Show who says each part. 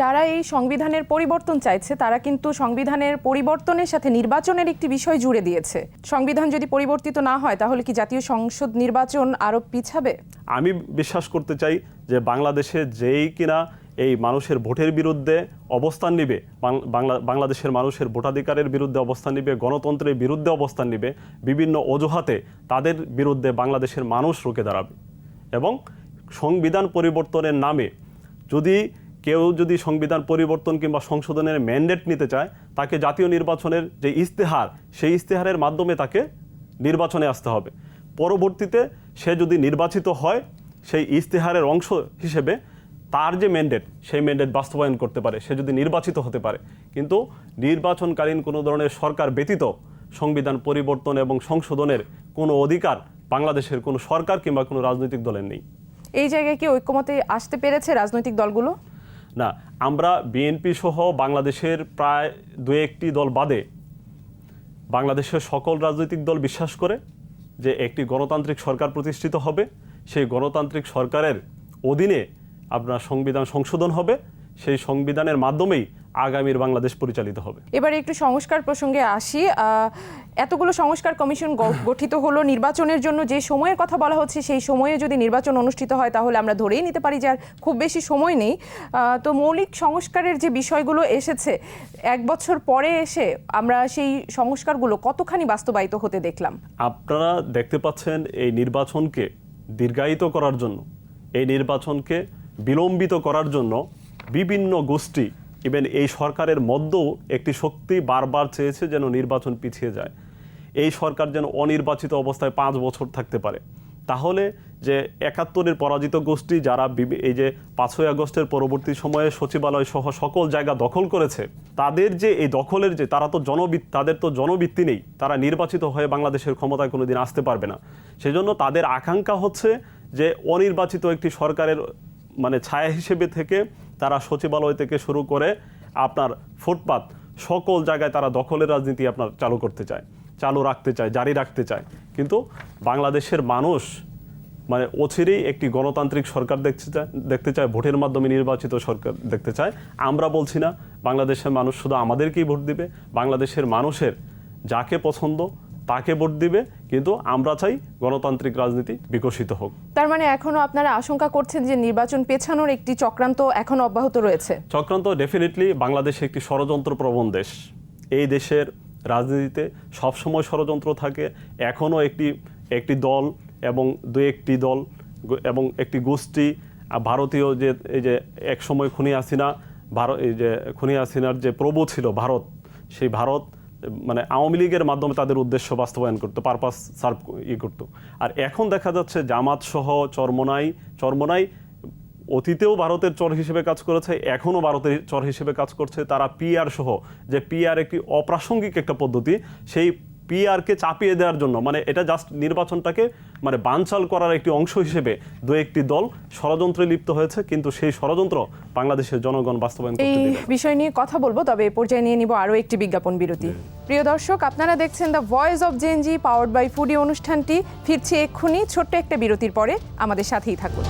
Speaker 1: যারা এই সংবিধানের পরিবর্তন চাইছে, তারা কিন্তু সংবিধানের পরিবর্তনের সাথে নির্বাচনের একটি বিষয় জুড়ে দিয়েছে। সংবিধান যদি পরিবর্তিত না হয়, তাহলে কি জাতীয় সংসদ নির্বাচন আরও পিছাবে?
Speaker 2: আমি বিশ্বাস করতে চাই যে বাংলাদেশে যেই কিনা এই মানুষের ভোটের বিরুদ্ধে অবস্থান নিবে বাংলা, বাংলাদেশের মানুষের ভোটাধিকারের বিরুদ্ধে অবস্থান নিবে, গণতন্ত্রের বিরুদ্ধে অবস্থান নিবে, বিভিন্ন অজুহাতে তাদের বিরুদ্ধে বাংলাদেশের মানুষ রুখে দাঁড়াবে। এবং সংবিধান পরিবর্তনের নামে যদি কেউ যদি সংবিধান পরিবর্তন কিংবা সংশোধনের ম্যান্ডেট নিতে চায়, তাকে জাতীয় নির্বাচনের যে ইস্তেহার সেই ইস্তেহারের মাধ্যমে তাকে নির্বাচনে আসতে হবে। পরবর্তীতে সে যদি নির্বাচিত হয়, সেই ইস্তেহারের অংশ হিসেবে তার যে ম্যান্ডেট সেই ম্যান্ডেট বাস্তবায়ন করতে পারে। সে যদি নির্বাচিত হতে পারে। কিন্তু নির্বাচনকালীন কোনো ধরনের সরকার ব্যতীত সংবিধান পরিবর্তন এবং সংশোধনের কোনো অধিকার বাংলাদেশের কোনো সরকার কিংবা কোনো রাজনৈতিক দলের নেই।
Speaker 1: এই জায়গায় কি ঐক্যমতে আসতে পেরেছে রাজনৈতিক দলগুলো?
Speaker 2: না, আমরা বিএনপি সহ বাংলাদেশের প্রায় দু একটি দল বাদে বাংলাদেশের সকল রাজনৈতিক দল বিশ্বাস করে যে একটি গণতান্ত্রিক সরকার প্রতিষ্ঠিত হবে। সেই গণতান্ত্রিক সরকারের অধীনে আপনার সংবিধান সংশোধন হবে। সেই সংবিধানের মাধ্যমেই আগামীর বাংলাদেশ পরিচালিত হবে।
Speaker 1: এবারে একটু সংস্কার প্রসঙ্গে আসি। এতগুলো সংস্কার কমিশন গঠিত হলো নির্বাচনের জন্য। যে সময়ের কথা বলা হচ্ছে সেই সময়ে যদি নির্বাচন অনুষ্ঠিত হয় তাহলে আমরা ধরেই নিতে পারি যে আর খুব বেশি সময় নেই। তো মৌলিক সংস্কারের যে বিষয়গুলো এসেছে এক বছর পরে এসে আমরা সেই সংস্কারগুলো কতখানি বাস্তবায়িত হতে দেখলাম?
Speaker 2: আপনারা দেখতে পাচ্ছেন এই নির্বাচনকে দীর্ঘায়িত করার জন্য এই নির্বাচনকে বিলম্বিত করার জন্য বিভিন্ন গোষ্ঠী ইভেন এই সরকারের মধ্যেও একটি শক্তি বারবার চেয়েছে যেন নির্বাচন পিছিয়ে যায়। এই সরকার যেন অনির্বাচিত অবস্থায় পাঁচ বছর থাকতে পারে। তাহলে যে একাত্তরের পরাজিত গোষ্ঠী যারা এই যে পাঁচই আগস্টের পরবর্তী সময়ে সচিবালয় সহ সকল জায়গা দখল করেছে, তাদের যে এই দখলের যে তারা তো জনবিত তাদের তো জনবৃত্তি নেই। তারা নির্বাচিত হয়ে বাংলাদেশের ক্ষমতায় কোনোদিন আসতে পারবে না। সেজন্য তাদের আকাঙ্ক্ষা হচ্ছে যে অনির্বাচিত একটি সরকারের মানে ছায়া হিসেবে থেকে তারা সচিবালয় থেকে শুরু করে আপনার ফুটপাত, সকল জায়গায় তারা দখলের রাজনীতি আপনার চালু করতে চায়, চালু রাখতে চায়, জারি রাখতে চায়। কিন্তু বাংলাদেশের মানুষ মানে অচিরেই একটি গণতান্ত্রিক সরকার দেখতে চায় দেখতে চায়, ভোটের মাধ্যমে নির্বাচিত সরকার দেখতে চায়। আমরা বলছি না, বাংলাদেশের মানুষ শুধু আমাদেরকেই ভোট দিবে, বাংলাদেশের মানুষের যাকে পছন্দ তাকে ভোট দিবে কিন্তু আমরা চাই গণতান্ত্রিক রাজনীতি বিকশিত হোক।
Speaker 1: তার মানে এখনও আপনারা আশঙ্কা করছেন যে নির্বাচন পেছানোর একটি চক্রান্ত এখনও অব্যাহত রয়েছে?
Speaker 2: চক্রান্ত ডেফিনেটলি বাংলাদেশ একটি ষড়যন্ত্র প্রবণ দেশ। এই দেশের রাজনীতিতে সবসময় ষড়যন্ত্র থাকে। এখনও একটি একটি দল এবং দু একটি দল এবং একটি গোষ্ঠী ভারতীয় যে এই যে এক সময় খুনি হাসিনা ভারত এই যে খুনি হাসিনার যে প্রভু ছিল ভারত সেই ভারত মানে আওয়ামী লীগের মাধ্যমে তাদের উদ্দেশ্য বাস্তবায়ন করতো পারপাস সার্ভ ই করতো। আর এখন দেখা যাচ্ছে জামাত সহ চরমনাই চরমনাই অতীতেও ভারতের চর হিসেবে কাজ করেছে, এখনও ভারতের চর হিসেবে কাজ করছে। তারা পিআর সহ, যে পিআর একটি অপ্রাসঙ্গিক একটা পদ্ধতি, সেই পিআরকে চাপিয়ে দেওয়ার জন্য মানে এটা জাস্ট নির্বাচনটাকে মানে বানচাল করার একটি অংশ হিসেবে দু একটি দল ষড়যন্ত্রে লিপ্ত হয়েছে কিন্তু সেই ষড়যন্ত্র বাংলাদেশের জনগণ বাস্তবায়ন
Speaker 1: এই। বিষয় নিয়ে কথা বলব তবে এ পর্যায়ে নিয়ে নিব আরও একটি বিজ্ঞাপন বিরতি। প্রিয় দর্শক আপনারা দেখছেন the voice of gen Z powered by foodie অনুষ্ঠানটি। ফিরছে এক্ষুনি ছোট্ট একটা বিরতির পরে আমাদের সাথেই থাকুন।